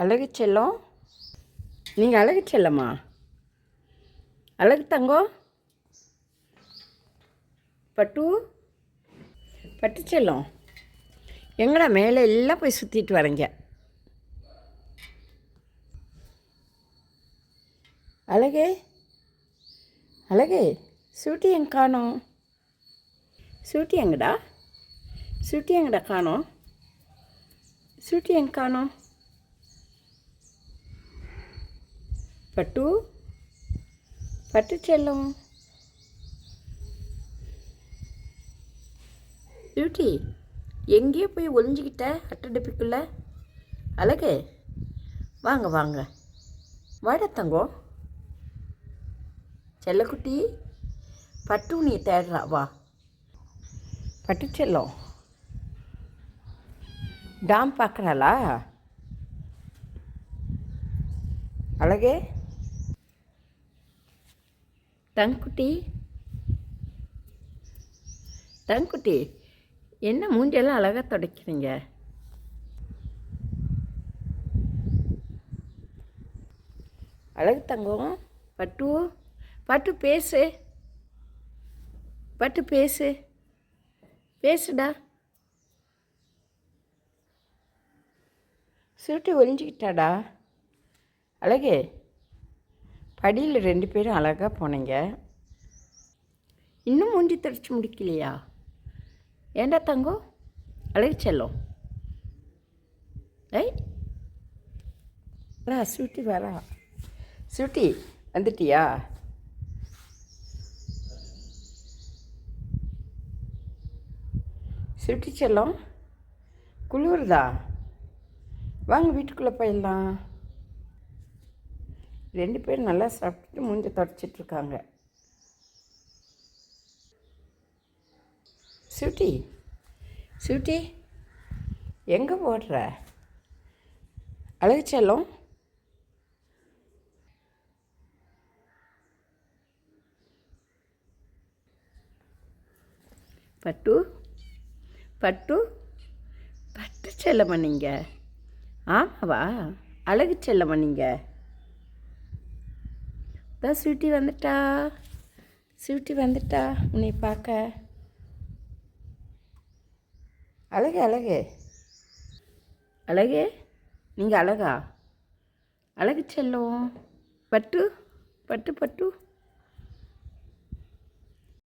அழகு செல்லம். நீங்கள் அழகு செல்லம்மா. அழகு தங்கம் பட்டு. பட்டு செல்லம். எங்கடா மேலே எல்லாம் போய் சுற்றிட்டு வரீங்க? அழகே. அழகே சூட்டி எங்க காணோம்? சூட்டி எங்கடா? சூட்டி எங்கடா காணோம்? சூட்டி எங்க காணோம்? பட்டு. பட்டு செல்லம். பியூட்டி எங்கேயோ போய் ஒளிஞ்சிக்கிட்ட அட்டடிப்புக்குள்ள? அழகு. வாங்க வாங்க. வாடத்தங்கோ தங்கம் செல்லக்குட்டி பட்டு நீ தேடுறா வா. பட்டு செல்லம். டாம் பார்க்குறாளா? அழகே. தங்குட்டி. தங்குட்டி என்ன மூஞ்செல்லாம் அழகாக துடைக்கிறீங்க? அழகு தங்கம். பட்டு பட்டு பேசு. பட்டு பேசு. பேசுடா. சுருட்டி ஒழிஞ்சிக்கிட்டாடா அழகே. படியில் ரெண்டு பேரும் அழகாக போனீங்க. இன்னும் மூஞ்சி துடைச்சி முடிக்கலையா? ஏண்டா தங்கோ? அழகு செல்லும். ஐ வரா ஸ்வீட்டி வரா. ஸ்வீட்டி வந்துட்டியா? ஸ்வீட்டி செல்லம் குளிருதா? வாங்க வீட்டுக்குள்ளே போயிடலாம். ரெண்டு பேரும் நல்லா சாப்பிட்டுட்டு மூஞ்சி தொடச்சிட்ருக்காங்க. இருக்காங்க சுட்டி எங்கே போடுற அழகு செல்லம். பட்டு பட்டு பட்டு செல்லம்மா நீங்கள் ஆமாவா? அழகு செல்லம்மா நீங்கள் தான் ஸ்வீட்டி வந்துட்டா. ஸ்வீட்டி வந்துட்டா. உன்னை பார்க்க. அழகு அழகு. அழகு? நீங்கள் அழகா? அழகு செல்லம். பட்டு பட்டு பட்டு.